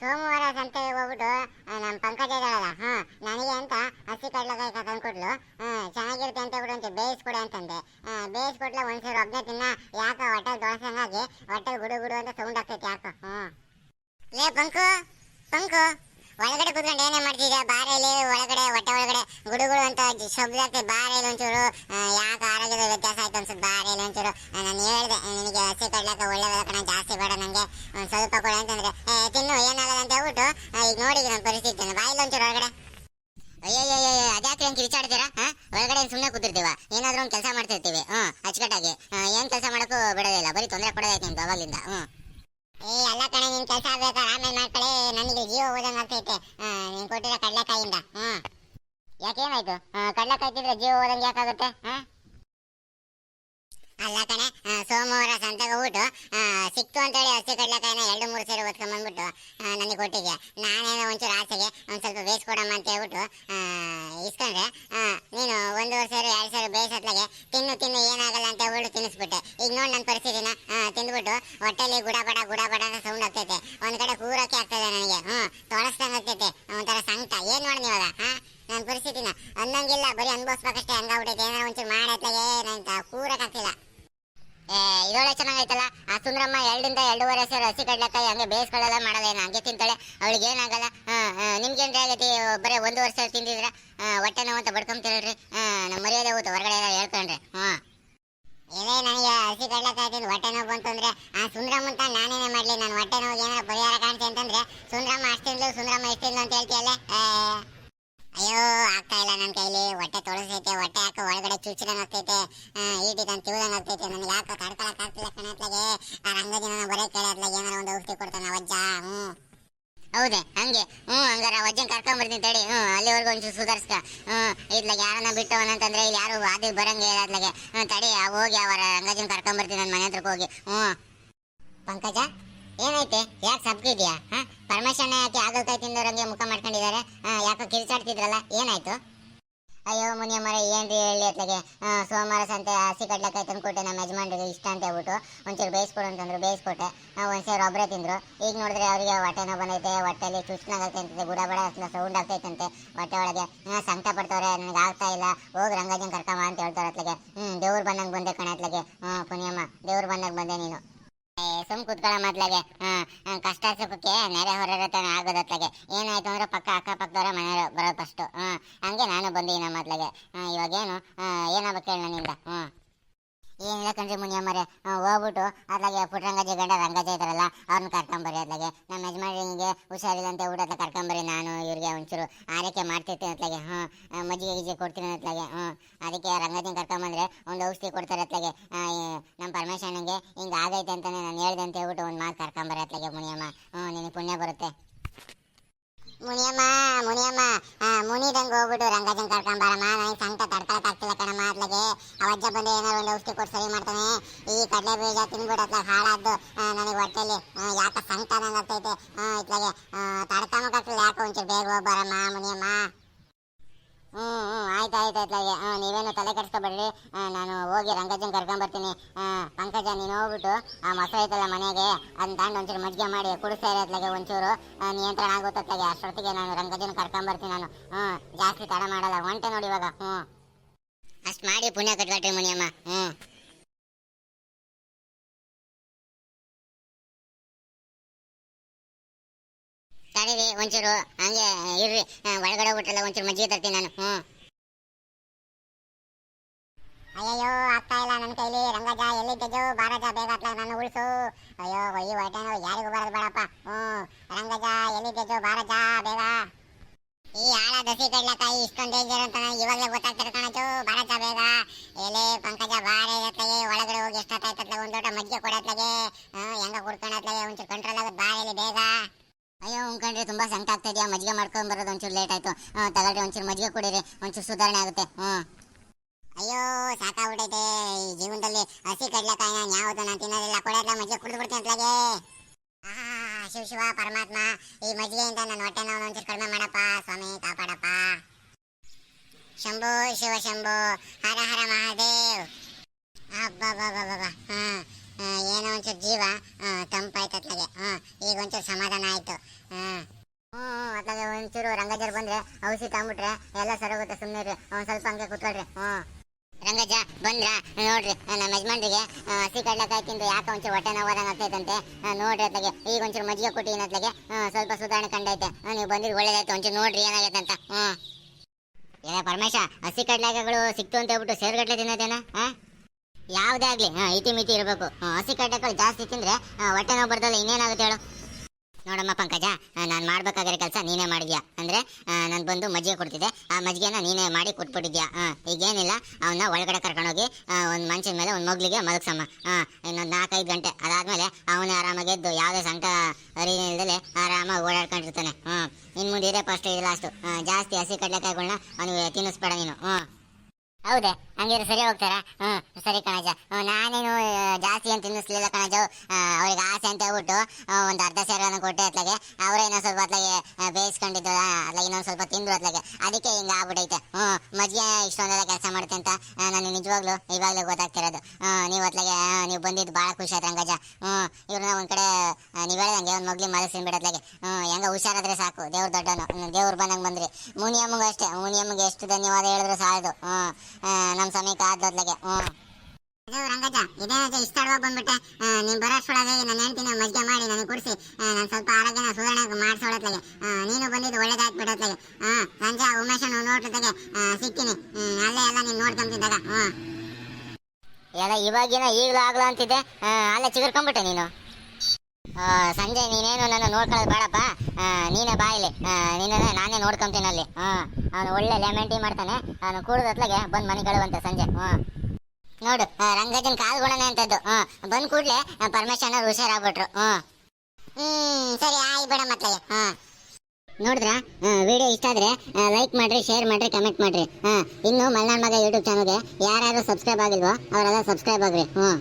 ಸೋಮವಾರ ಸಂತೆಗೆ ಹೋಗ್ಬಿಟ್ಟು ನಮ್ಮ ಪಂಕಜ ಇದ್ದಾಳಲ್ಲ, ಹಾ, ನನಗೆ ಅಂತ ಹಸಿ ಕಡ್ಲೆಕಾಯಿ ತಂದ್ಕೊಟ್ಲು. ಹ್ಮ್ ಚೆನ್ನಾಗಿರುತ್ತೆ ಅಂತ ಬಿಡು ಅಂತ, ಬೇಯಿಸ್ಕೊಡು ಅಂತಂದೆ. ಬೇಯಿಸ್ಕೊಟ್ಲ ಒಂದ್ಸರಿ ಒಬ್ಬನೇ ತಿನ್ನ, ಯಾಕ ಹೊಟ್ಟೆ ದೋಸಂಗಾಗಿ ಹೊಟ್ಟೆ ಗುಡು ಗುಡು ಅಂತ ಸೌಂಡ್ ಆಗ್ತೈತೆ ಯಾಕೋ ಹ್ಮ್ ಲೇ, ಪಂಕು ಪಂಕು. ಒಳಗಡೆ ಕೂತ್ಕೊಂಡು ಏನೇ ಮಾಡ್ತಿದ್ಯಾ? ಬಾರೆಯಲ್ಲಿ ಒಳಗಡೆ ಹೊಟ್ಟೆ ಒಳಗಡೆ ಗುಡುಗುಡು ಅಂತ ಶಬ್ದ ಆಗ್ತದೆ. ಬಾರೆಯಲ್ಲಿ ಒಂಚೂರು ಯಾಕೆ ಆರೋಗ್ಯದ ವ್ಯತ್ಯಾಸ ಆಯ್ತು ಅನ್ಸುತ್ತೆ. ಬಾರೆಯಲ್ಲಿ ಒಂಚೂರು ನಾನು ಹೇಳ್ದೆ ನಿನಗೆ ಹಸಿ ಕಡ್ಲಾಕ ಒಳ್ಳೆ ಕಣ ಜಾಸ್ತಿ ಬೇಡ ನನಗೆ ಒಂದು ಸ್ವಲ್ಪ ಕೊಡ ಅಂತಂದ್ರೆ ಏ, ತಿನ್ನು ಏನಾಗಲ್ಲ ಅಂತ ಹೇಳ್ಬಿಟ್ಟು ಈಗ ನೋಡಿ ನನ್ನ ಪರಿಸ್ಥಿತಿ ಬಾಯಿಲ್ಲ ಒಂಚೂರು ಒಳಗಡೆ. ಅಯ್ಯಯ್ಯಯ್ಯ ಅದ್ಯಾಕೆ ಹೆಂಗೆ ಕಿರಿಚಾಡ್ತೀರಾ ಹಾಂ? ಒಳಗಡೆ ಸುಮ್ಮನೆ ಕೂತಿರ್ತೀವ. ಏನಾದ್ರೂ ಒಂದು ಕೆಲಸ ಮಾಡ್ತಿರ್ತೀವಿ. ಹ್ಞೂ ಅಚ್ಚುಕಟ್ಟಾಗಿ. ಏನು ಕೆಲಸ ಮಾಡಕ್ಕೂ ಬಿಡೋದಿಲ್ಲ ಬರೀ ತೊಂದರೆ ಕೊಡೋದೈತೆ ನಿಮ್ಗೆ ಅವಾಗಲಿಂದ. ಹ್ಮ್. ಏ ಎಲ್ಲ ಕಡೆ ನಿನ್ ಕೆಲಸ ಆಗ್ಬೇಕು. ಆಮೇಲೆ ಮಾಡ್ಕೊಳ್ಳಿ ನನಗೆ ಜೀವ ಹೋದಂಗೆ ಆಗ್ತೈತೆ. ನೀನ್ ಕೊಟ್ಟಿರೋ ಕಡ್ಲೆಕಾಯಿಂದ. ಹ್ಮ್ ಯಾಕೇನಾಯ್ತು? ಕಡ್ಲೆಕಾಯಿ ತಿಂದ್ರೆ ಜೀವ ಹೋದಂಗೆ ಯಾಕಾಗುತ್ತೆ? ಹಾ? ಅಲ್ಲ ಕಣೆ ಸೋಮವಾರ ಸಂತೆಗೆ ಹೋಗ್ಬಿಟ್ಟು ಸಿಕ್ತು ಅಂತೇಳಿ ಹಸಿ ಕಡ್ಲೆಕಾಯಿನ ಎರಡು, ಮೂರು ಸೇರಿ ಒತ್ಕೊಂಡ್ ಬಂದ್ಬಿಟ್ಟು ನನಗೆ ಕೊಟ್ಟಿದ್ದೆ ನಾನೇನೋ ಒಂಚೂರು ಆಸೆಗೆ, ಒಂದು ಸ್ವಲ್ಪ ಬೇಯಿಸ್ಕೊಡಮ್ಮ ಅಂತ ಹೇಳ್ಬಿಟ್ಟು ಇಸ್ಕೊಂಡ್ರೆ ನೀನು ಒಂದೂವರೆ ಸೇರು, ಎರಡು ಸೇರು ಬೇಯಿಸತ್ಲಾಗೆ ತಿನ್ನು ತಿನ್ನು, ಏನಾಗಲ್ಲ ಅಂತ ಹೇಳ್ಬಿಟ್ಟು ತಿನ್ನಿಸ್ಬಿಟ್ಟೆ. ಈಗ ನೋಡಿ ನನ್ನ ಪರಿಸ್ಥಿತಿನ. ತಿಂದ್ಬಿಟ್ಟು ಹೊಟ್ಟೆಲಿ ಗುಡ, ಬಡ ಗುಡ ಬಡ ಅಂತ ಸೌಂಡ್ ಆಗ್ತೈತೆ ಒಂದ್ ಕಡೆ ಕೂರಕ್ಕೆ ಆಗ್ತದೆ ನನಗೆ ಹ್ಮ್ ತೊಳಸ್ದಂಗ್ ಆಗ್ತೈತೆ ಒಂಥರ ಸಂಕಟ ಏನ್ ಮಾಡಿ ಇವಾಗ ಹಾ ನನ್ನ ಪರಿಸ್ಥಿತಿನ ಅನ್ನಂಗಿಲ್ಲ ಬರೀ ಅನ್ಭವಿಸ್ಬೇಕಷ್ಟೇ ಹಂಗಾಗ್ಬಿಟ್ಟೈತೆ ಏನಾರ ಒಂಚೂರು ಮಾಡತ್ಲಾಗೆ ನಂಗೆ ಕೂರಕ್ಕಾಗ್ತಿಲ್ಲ ಏ ಇದೊಳ್ಳೆ ಚೆನ್ನಾಗೈತಲ್ಲ, ಆ ಸುಂದ್ರಮ್ಮ ಎರಡರಿಂದ ಎರಡೂವರೆ ಸೇರು ಹಸಿ ಕಡ್ಲೆಕಾಯಿ ಹಂಗೆ ಬೇಯಿಸ್ಕೊಳ್ಳಲ್ಲ ಮಾಡಲ್ಲ ಹಂಗೆ ತಿಂತಾಳೆ, ಅವಳಿಗೆ ಏನಾಗಲ್ಲ ನಿಮ್ಗೇನ್ರಿ ಆಗೈತಿ ಬರೀ ಒಂದು ವರ್ಷ ತಿಂದಿದ್ರ ಹೊಟ್ಟೆ ನೋವು ಅಂತ ಬಡ್ಕೊಂತೀರಲ್ರಿ ನಮ್ಮ ಮರ್ಯಾದೆ ಹೋಗ್ತು ಹೊರಗಡೆ ಎಲ್ಲ ಹೇಳ್ಕೊಂಡ್ರಿ. ಹ್ಞೂ ಇದೇ ನನಗೆ ಹಸಿ ಕಡ್ಲೆಕಾಯಿ ತಿಂದು ಹೊಟ್ಟೆ ನೋವು ಅಂತಂದ್ರೆ ಆ ಸುಂದ್ರಮ್ಮ ಅಂತ ನಾನೇನೇ ಮಾಡಲಿ, ನಾನು ಹೊಟ್ಟೆ ನೋವು ಏನಾರ ಪರಿಹಾರ ಕಾಣ್ತೆ ಅಂತಂದ್ರೆ, ಸುಂದ್ರಮ್ಮ ಅಷ್ಟೇ ತಿಂದ್ಲು, ಸುಂದ್ರಮ್ಮ ಅಷ್ಟೇ ತಿಂದ್ಲು ಅಂತ ಹೇಳ್ತೀಯಲ್ಲ ಅಯ್ಯೋ, ಆಗ್ತಾ ಇಲ್ಲ ನನ್ನ ಕೈಲಿ. ಹೊಟ್ಟೆ ತೊಳಸೈತೆ ಹೊಟ್ಟೆ ಯಾಕೆ ಒಳಗಡೆ ಚುಚ್ಚಿದಂಗ್ ಆಗ್ತೈತೆ. ಈಟಿದಂಗ್ ತಿಳ್ದಂಗ್ ಆಗ್ತೈತೆ. ನನಗೆ ಯಾಕೆ ತಡ್ಕೊಳಕ್ ಆಗ್ತಿಲ್ಲ ಕಣತ್ಲಾಗೆ ಆ ರಂಗದಿನ ಬರೀ ಕೇಳತ್ಲಾಗೆ ಏನಾರ ಒಂದು ಔಷಧಿ ಕೊಡ್ತಾನ ಅವಜ್ಜ ಹ್ಞೂ. ಹೌದೇ, ಹಂಗೆ. ಹ್ಞೂ, ಹಂಗಾರ ವಜ್ಜನ್ ಕರ್ಕೊಂಡ್ ಬರ್ತೀನಿ ತಡಿ. ಹ್ಞೂ, ಅಲ್ಲಿವರೆಗೂ ಒಂಚೂರು ಸುಧಾರಿಸ್ಕ. ಹ್ಞೂ, ಇದ್ಲಾಗ ಯಾರನ್ನ ಬಿಟ್ಟವನಂತಂದ್ರೆ ಇಲ್ಲಿ ಯಾರು ಆದಿ ಬರಂಗೆ ಇರತ್ಲಾಗೆ ಹ್ಞೂ, ತಡಿ ಹೋಗಿ ಅವರ ರಂಗಜನ್ ಕರ್ಕೊಂಡ್ ಬರ್ತೀನಿ ನನ್ನ ಮನೆ ಹತ್ರಕ್ಕೆ ಹೋಗಿ. ಹ್ಞೂ. ಪಂಕಜ? ಏನೈತೆ? ಯಾಕೆ ಸಬ್ಕಿದ್ಯಾ ಹಾ? ಪರಮೇಶ್ವರ ಯಾಕೆ ಆಗಲ್ಕಾಯಿ ತಿಂದವ್ರಂಗೆ ಮುಖ ಮಾಡ್ಕೊಂಡಿದ್ದಾರೆ? ಯಾಕೋ ಕಿರಿಚಾಡ್ತಿದ್ರಲ್ಲ? ಏನಾಯ್ತು? ಅಯ್ಯೋ ಮುನಿಯಮ್ಮರ, ಏನ್ರಿ ಹೇಳಿ ಅತ್ಲಗೆ? ಸೋಮವಾರ ಸಂತೆ ಹಸಿ ಕಡ್ಲೆಕಾಯಿ ತಂದ್ಕೊಟ್ಟೆ ನಮ್ಮ ಯಜಮಾನ್ರಿಗೆ ಇಷ್ಟ ಅಂತ ಹೇಳ್ಬಿಟ್ಟು ಒಂಚೂರು ಬೇಯಿಸ್ಕೊಡು ಅಂತಂದ್ರು, ಬೇಯಿಸ್ಕೊಟ್ಟೆ. ಒಂದ್ಸೇರು ಒಬ್ಬರೇ ತಿಂದರು. ಈಗ ನೋಡಿದ್ರೆ ಅವರಿಗೆ ಹೊಟ್ಟೆನೋ ಬಂದೈತೆ ಬಂದೈತೆ ಹೊಟ್ಟೆಲಿ ಚುಚ್ನಾಗೈತೆ ಗುಡ ಬಡ ಸೌಂಡ್ ಆಗ್ತೈತಂತೆ ಹೊಟ್ಟೆ ಒಳಗೆ. ಸಂಕಟ ಪಡ್ತವ್ರೆ, ನನಗೆ ಆಗ್ತಾ ಇಲ್ಲ. ಹೋಗಿ ರಂಗಜನ್ ಕರ್ಕಮ್ಮ ಅಂತ ಹೇಳ್ತಾರೆ ಅತ್ಲಗೆ. ಹ್ಞೂ ದೇವ್ರು ಬಂದಂಗೆ ಬಂದೆ ಕಣೆ ಅತ್ಲಾಗೆ. ಹ್ಞೂ ಪುಣ್ಯಮ್ಮ, ದೇವ್ರು ಬಂದಾಗ ಬಂದೆ ನೀನು. ಸುಮ್ ಕುತ್ಕೊಳ್ಳ ಮೊದ್ಲಾಗೆ. ಕಷ್ಟ ಸುಖಕ್ಕೆ ನೆರೆ ಹೊರತನ ಆಗೋದತ್ಲಾಗೆ ಏನಾಯ್ತು ಅಂದ್ರೆ ಪಕ್ಕ ಅಕ್ಕಪಕ್ಕದವರ ಮನೆಯವರು ಬರೋದು ಫಸ್ಟು ಹಂಗೆ ನಾನು ಬಂದೀನಿ ಮೊದ್ಲಾಗೆ. ಇವಾಗೇನು ಏನಾಗಬೇಕು ನನ್ನಿಂದ? ಹ್ಮ್ ಏನಿಲ್ಲ ಕಣ್ರಿ ಮುನಿಯಮ್ಮರೆ. ಹೋಗ್ಬಿಟ್ಟು ಅದ್ಲಾಗೆ ಪುಟ್ರಂಗಜಿ ಗಂಡ ರಂಗಜ್ಜ ಇದಾರಲ್ಲ ಅವ್ರನ್ನ ಕರ್ಕೊಂಬರಿ ಅದ್ಲಾಗೆ. ನಮ್ಮ ಯಜಮಾನ್ರಿ ಹುಷಾರಿಲ್ಲ ಅಂತ ಊಟ ಕರ್ಕೊಂಬರಿ ನಾನು, ಇವ್ರಿಗೆ ಒಂಚೂರು ಆರೈಕೆ ಮಾಡ್ತಿರ್ತೀನಿ ಅತ್ಲಾಗೆ ಹ್ಞೂ ಮಜ್ಜಿಗೆ ಗಿಜ್ಜೆ ಕೊಡ್ತೀನಿ ಅತ್ಲಾಗೆ ಹ್ಞೂ ಅದಕ್ಕೆ ರಂಗಜನ ಕರ್ಕೊಂಬಂದ್ರೆ ಒಂದು ಔಷಧಿ ಕೊಡ್ತಾರೆ ಅತ್ಲಾಗೆ ನಮ್ಮ ಪರಮೇಶಣ್ಣಂಗೆ ಹಿಂಗೆ ಆಗೈತೆ ಅಂತಾನೆ ನಾನು ಹೇಳ್ದೆ ಅಂತ ಹೇಳ್ಬಿಟ್ಟು ಒಂದು ಮಾತು ಕರ್ಕೊಂಬರಿ ಅತ್ಲಾಗೆ ಮುನಿಯಮ್ಮ. ಹ್ಞೂ ನಿನಗೆ ಪುಣ್ಯ ಬರುತ್ತೆ. ಮುನಿಯಮ್ಮ ಮುನಿಯಮ್ಮ. ಮುನಿದಂಗೆ ಹೋಗ್ಬಿಟ್ಟು ರಂಗಜನ್ ಕರ್ಕೊಂಬಾರಮ್ಮ ನನಗೆ ಸಂಕಟ ತಡ್ಕೊಳಕ್ ಆಗ್ತಿಲ್ಲ ಕಣಮ್ಮ ಅತ್ಲಾಗೆ ಅವಜ್ಜ ಬಂದು ಏನಾರು ಒಂದು ಔಷಧಿ ಕೊಟ್ಟು ಸರಿ ಮಾಡ್ತಾನೆ? ಈ ಕಡಲೆ ಬೀಜ ತಿನ್ಬಿಟ್ಟು ಅತ್ಲಾಗ ಹಾಳಾದ್ದು ನನಗೆ ಹೊಟ್ಟೆಲಿ ಆ, ಯಾಕೆ ಸಂಕಟ ನಂಗೆ ಆಗ್ತೈತೆ ಆ, ಇತ್ಲಾಗೆ ತಡ್ಕೊಂಬಕ್ಕಾಗ್ತಿಲ್ಲ ಯಾಕೆ ಒಂಚೂರು ಬೇಗ ಹೋಗ್ಬಾರಮ್ಮ ಮುನಿಯಮ್ಮ ಹ್ಞೂ ಹ್ಞೂ ಹ್ಞೂ ನೀವೇನು ತಲೆ ಕೆಡಿಸ್ಕೊಬೇಡ್ರಿ. ನಾನು ಹೋಗಿ ರಂಗಜ್ಜನ್ ಕರ್ಕೊಂಬರ್ತೀನಿ ಪಂಕಜ, ನೀನು ಹೋಗ್ಬಿಟ್ಟು ಆ ಮೊಸರು ಐತಲ್ಲ ಮನೆಗೆ ಅದನ್ನ ತಗೊಂಡು ಒಂಚೂರು ಮಜ್ಜಿಗೆ ಮಾಡಿ ಕುಡಿಸ್ತಾ ಇರೋತ್ಲಾಗೆ ಒಂಚೂರು ನಿಯಂತ್ರಣ ಆಗುತ್ತೆ ಅಷ್ಟೊತ್ತಿಗೆ ನಾನು ರಂಗಜ್ಜನ್ ಕರ್ಕೊಂಬರ್ತೀನಿ ನಾನು. ಹ್ಞೂ, ಜಾಸ್ತಿ ತಡ ಮಾಡಲ್ಲ. ಹೊಂಟೆ ನೋಡಿ ಇವಾಗ. ಹ್ಞೂ. ಅಷ್ಟು ಮಾಡಿ ಪುಣ್ಯ ಕಟ್ಕೊಟ್ರಿ ಮುನಿಯಮ್ಮ. ಹ್ಞೂ. ತಡೀರಿ, ಒಂಚೂರು ಹಂಗೆ ಇರ್ರಿ. ಒಳಗಡೆ ಹೋಗ್ಬಿಟ್ರಲ್ಲ ಒಂಚೂರು ಮಜ್ಜಿಗೆ ತರ್ತೀನಿ ನಾನು. ಹ್ಞೂ. ಅಯ್ಯಯ್ಯೋ, ಆಗ್ತಾ ಇಲ್ಲ ನನ್ನ ಕೈಲಿ. ರಂಗಜ ಎಲ್ಲಿದ್ದಜೋ ಬಾರಜ ಬೇಗ ಅತ್ಲ ನಾನು ಉಳಿಸು. ಅಯ್ಯೋ ಈ ಹೊಟ್ಟೆ ಯಾರಿಗೂ ಬರೋದು ಬೇಡಪ್ಪ. ಹ್ಞೂ. ರಂಗಜ ಎಲ್ಲಿದ್ದಜೋ ಬಾರಜ ಬೇಗ. ಈ ಆಳ ದಸಿ ಕಡ್ಲಕಾಯಿ ಇಷ್ಟೊಂದು ಡೇಂಜರ್ ಅಂತ ಇವಾಗಲೇ ಗೊತ್ತಾಗ್ತಾರೆ ಕಾಣಚು ಬಾರಜ ಬೇಗ. ಎಲೆ, ಪಂಕಜ, ಬಾರ ಇರತ್ಲಾಗೆ ಒಳಗಡೆ ಹೋಗಿ ಎಷ್ಟೊತ್ತಾಯ್ತತ್ಲಾಗ ಒಂದು ಲೋಟ ಮಜ್ಜಿಗೆ ಕೊಡತ್ಲಾಗೆ ಹೆಂಗ ಕುಡ್ಕೊಳತ್ಲಾಗೆ ಒಂಚೂರು ಕಂಟ್ರೋಲ್ ಆಗುತ್ತೆ ಬಾರೆಲಿ ಬೇಗ. ಅಯ್ಯೋ ಉಂಕಂಡ್ರೆ ತುಂಬ ಸಂಕ ಆಗ್ತಾ ಇದೆಯಾ ಮಜ್ಜಿಗೆ ಮಾಡ್ಕೊಂಡು ಬರೋದು ಒಂಚೂರು ಲೇಟ್ ಆಯ್ತು. ತಗೊಳ್ರಿ, ಒಂಚೂರು ಮಜ್ಜಿಗೆ ಕುಡೀರಿ. ಒಂಚೂರು ಸುಧಾರಣೆ ಆಗುತ್ತೆ. ಹ್ಞೂ. ಅಯ್ಯೋ, ಸಾಕಾಗ್ಬಿಟ್ಟೈತೆ. ಈ ಜೀವನದಲ್ಲಿ ಹಸಿ ಕಡ್ಲೆಕಾಯಿ ನಾನು ಯಾವುದು ನಾನು ತಿನ್ನೋದಿಲ್ಲ ಕೊಡೋದ್ಲ ಮಜ್ಜಿಗೆ ಕುಡಿದು ಬಿಡ್ತೀನಿ ಅಂತಲಾಗೆ. ಶಿವ ಶಿವ, ಪರಮಾತ್ಮ, ಈ ಮಜ್ಜಿಗೆಯಿಂದ ನನ್ನ ಹೊಟ್ಟೆ ನೋವು ಒಂಚೂರು ಕಡಿಮೆ ಮಾಡಪ್ಪ, ಸ್ವಾಮಿ, ಕಾಪಾಡಪ್ಪ. ಶಂಭು, ಶಿವ ಶಂಭು, ಹರ ಹರ ಮಹಾದೇವ್. ಅಬ್ಬಾ ಹಾ ಏನೋ ಒಂಚೂರು ಜೀವ ತಂಪಾಯ್ತು ಅತ್ಲಾಗೆ. ಹಾಂ, ಈಗ ಒಂಚೂರು ಸಮಾಧಾನ ಆಯ್ತು. ಹ್ಮ್ ಹ್ಞೂ ಅತ್ಲಾಗೆ ಒಂಚೂರು ರಂಗಜರ್ ಬಂದ್ರೆ ಔಷಧಿ ತಗೊಂಬಿಟ್ರೆ ಎಲ್ಲ ಸರೋಗುತ್ತೆ ಸುಮ್ಮನೆ ಒಂದ್ ಸ್ವಲ್ಪ ಹಂಗೆ ಕುತ್ಕೊಳ್ರಿ. ಹ್ಞೂ ರಂಗಜ್ಜ ಬಂದ್ರ? ನೋಡ್ರಿ ನಮ್ಮ ಯಜಮಾನ್ರಿಗೆ ಹಸಿ ಕಡ್ಲೆಕಾಯಿ ತಿಂದು ಯಾಕೆ ಒಂಚೂರು ಹೊಟ್ಟೆ ನೋವಾದಂಗೆ ಆಗ್ತೈತಂತೆ. ನೋಡ್ರಿ ಅದಕ್ಕೆ ಈಗ ಒಂಚೂರು ಮಜ್ಜಿಗೆ ಕೊಟ್ಟಿನ ಅತ್ಲಾಗೆ. ಸ್ವಲ್ಪ ಸುಧಾರಣೆ ಕಂಡೈತೆ. ನೀವು ಬಂದಿದ್ದು ಒಳ್ಳೇದಾಯ್ತು, ಒಂಚೂರು ನೋಡ್ರಿ ಏನಾಗೈತೆ ಅಂತ. ಹ್ಞೂ ಏನೇ ಪರಮೇಶ ಹಸಿ ಕಡ್ಲೆಕಾಯಿಗಳು ಸಿಕ್ತು ಅಂತ ಹೇಳ್ಬಿಟ್ಟು ಸೇರ್ಗಡ್ಲೆ ತಿನ್ನೋದೇನ? ಹಾಂ ಯಾವುದೇ ಆಗಲಿ ಹಾಂ ಇತಿ ಮಿತಿ ಇರಬೇಕು. ಹಸಿ ಕಡ್ಲೆಕಾಯಿ ಜಾಸ್ತಿ ತಿಂದ್ರೆ ಹೊಟ್ಟೆ ನೋವು ಬರ್ತಲ್ಲ ಇನ್ನೇನಾಗುತ್ತೆ ಹೇಳು? ನೋಡಮ್ಮ ಪಂಕಜ ನಾನು ಮಾಡ್ಬೇಕಾಗಿರೋ ಕೆಲಸ ನೀನೇ ಮಾಡಿದ್ಯಾ? ಅಂದ್ರೆ ನಾನು ಬಂದು ಮಜ್ಜಿಗೆ ಕೊಡ್ತಿದ್ದೆ. ಆ ಮಜ್ಜಿಗೆನ ನೀನೇ ಮಾಡಿ ಕೊಟ್ಬಿಟ್ಟಿದ್ಯಾ? ಈಗ ಈಗೇನಿಲ್ಲ ಅವನ್ನ ಒಳಗಡೆ ಕರ್ಕೊಂಡೋಗಿ ಒಂದು ಮಂಚದ ಮೇಲೆ ಒಂದು ಮಗ್ಲಿಗೆ ಮಲಗಿಸಮ್ಮ. ಹಾ ಇನ್ನೊಂದು ನಾಲ್ಕೈದು ಗಂಟೆ. ಅದಾದ್ಮೇಲೆ ಅವನೇ ಆರಾಮಾಗಿ ಎದ್ದು ಯಾವುದೇ ಸಂಕಟ ಅರಿವಿಲ್ದಲೆ ಆರಾಮಾಗಿ ಓಡಾಡ್ಕೊಂಡಿರ್ತಾನೆ. ಹ್ಮ್. ಇನ್ನು ಮುಂದೆ ಇದೇ ಫಸ್ಟ್ ಇದು ಲಾಸ್ಟು ಜಾಸ್ತಿ ಹಸಿ ಕಡಲೆಕಾಯಿಗಳನ್ನ ಅವನಿಗೆ ತಿನ್ನಿಸ್ಬೇಡ ನೀನು. ಹ್ಮ್. ಹೌದೇ? ಹಂಗಿದ್ರೆ ಸರಿ ಹೋಗ್ತಾರಾ? ಹ್ಮ್ ಸರಿ ಕಣಜ. ನಾನೇನು ಜಾಸ್ತಿ ಏನು ತಿನ್ನಿಸ್ಲಿಲ್ಲ ಕಣಜ. ಅವ್ರಿಗೆ ಆಸೆ ಅಂತ ಹೇಳ್ಬಿಟ್ಟು ಒಂದು ಅರ್ಧ ಸೇರನ್ನು ಕೊಟ್ಟೆ ಅತ್ಲಾಗೆ. ಅವರೇ ಇನ್ನೊಂದು ಸ್ವಲ್ಪ ಅತ್ಲಾಗೆ ಬೇಯಿಸ್ಕೊಂಡಿದ್ದು ಅತ್ಲಾಗೆ ಇನ್ನೊಂದು ಸ್ವಲ್ಪ ತಿಂದ್ರು ಅತ್ಲಾಗೆ. ಅದಕ್ಕೆ ಹಿಂಗೆ ಆಗ್ಬಿಟ್ಟೈತೆ ಹ್ಮ್ ಮಜ್ಜಿಗೆ ಇಷ್ಟೊಂದೆಲ್ಲ ಕೆಲಸ ಮಾಡುತ್ತೆ ಅಂತ ನಾನು ನಿಜವಾಗ್ಲೂ ಇವಾಗಲೇ ಗೊತ್ತಾಗ್ತಿರೋದು. ನೀವು ಅತ್ಲಾಗೆ ನೀವು ಬಂದಿದ್ದು ಭಾಳ ಖುಷಿ ಆಯ್ತು ರಂಗಜ. ಹ್ಮ್ ಇವ್ರನ್ನ ಒಂದ್ ಕಡೆ ನೀವು ಹೇಳ್ದಂಗೆ ಒಂದು ಮಗ್ಲಿ ಮಲಗಿಸಿ ಬಿಡತ್ಲಾಗೆ ಹ್ಮ್ ಹೆಂಗ ಹುಷಾರಾದ್ರೆ ಸಾಕು ದೇವ್ರ ದೊಡ್ಡನು ದೇವ್ರು ಬಂದಂಗೆ ಬಂದ್ರಿ. ಮುನಿಯಮ್ಮಗೆ ಅಷ್ಟೇ ಮುನಿಯಮ್ಮಗೆ ಎಷ್ಟು ಧನ್ಯವಾದ ಹೇಳಿದ್ರು ಸಾಲದು. ಆ, ನಮ್ ಸಮೀಕ ಅಲ್ವಾ ಬಂದ್ಬಿಟ್ಟೆ? ಮಾಡಿ ನನಗೆ ನಾನು ಸ್ವಲ್ಪ ನೀನು ಬಂದಿದ್ದು ಒಳ್ಳೇದಾಯ್ತು ಬಿಡತ್ಲಾಗೆ ಹಾ ಸಂಜೆ ಉಮೇಶನ ನೋಡ್ತಿದ್ದಾಗೆ. ಸಿಗ್ತೀನಿ ಅಲ್ಲೇ ಎಲ್ಲ ನೀನು ನೋಡ್ಕೊಂತಿದ್ದಾಗ ಎಲ್ಲ ಇವಾಗಿನ ಈಗಲೂ ಆಗ್ಲ ಅಂತಿದ್ದೆ ಅಲ್ಲೇ ಬಿಟ್ಟೆ ನೀನು. ಸಂಜೆ ನೀನೇನು ನನ್ನ ನೋಡ್ಕೊಳ್ಳೋದು ಬೇಡಪ್ಪ. ನೀನೇ ಬಾಯಿಲಿ ನೀನೇ ನಾನೇ ನೋಡ್ಕೊಂತೀನಿ ಅಲ್ಲಿ. ಅವನು ಒಳ್ಳೆ ಲೆಮನ್ ಟೀ ಮಾಡ್ತಾನೆ. ಅವನು ಕೂಡದತ್ಲಾಗೆ ಬಂದು ಮನೆ ಕಳುವಂತೆ ಸಂಜೆ. ಹ್ಞೂ ನೋಡು ರಂಗಜನ್ ಕಾಲು ಕಾಲ್ ಗುಣನೆ ಅಂತದ್ದು. ಬಂದು ಕೂಡ್ಲೆ ಪರಮೇಶನ ಹುಷಾರಾಗ್ಬಿಟ್ರು. ಹ್ಮ್ ಹ್ಮ್, ಸರಿ ಆಯ್ ಬಿಡ ಮತ್ಲಾಗೆ ಹಾಂ ನೋಡಿದ್ರ? ವಿಡಿಯೋ ಇಷ್ಟ ಆದ್ರೆ ಲೈಕ್ ಮಾಡ್ರಿ ಶೇರ್ ಮಾಡ್ರಿ ಕಮೆಂಟ್ ಮಾಡ್ರಿ. ಹಾ ಇನ್ನು ಮಲ್ನಾಡ್ ಮಗ ಯೂಟ್ಯೂಬ್ ಚಾನಲ್ಗೆ ಯಾರ್ಯಾರು ಸಬ್ಸ್ಕ್ರೈಬ್ ಆಗಿಲ್ವೋ, ಅವರೆಲ್ಲ ಸಬ್ಸ್ಕ್ರೈಬ್ ಆಗ್ರಿ. ಹ್ಮ್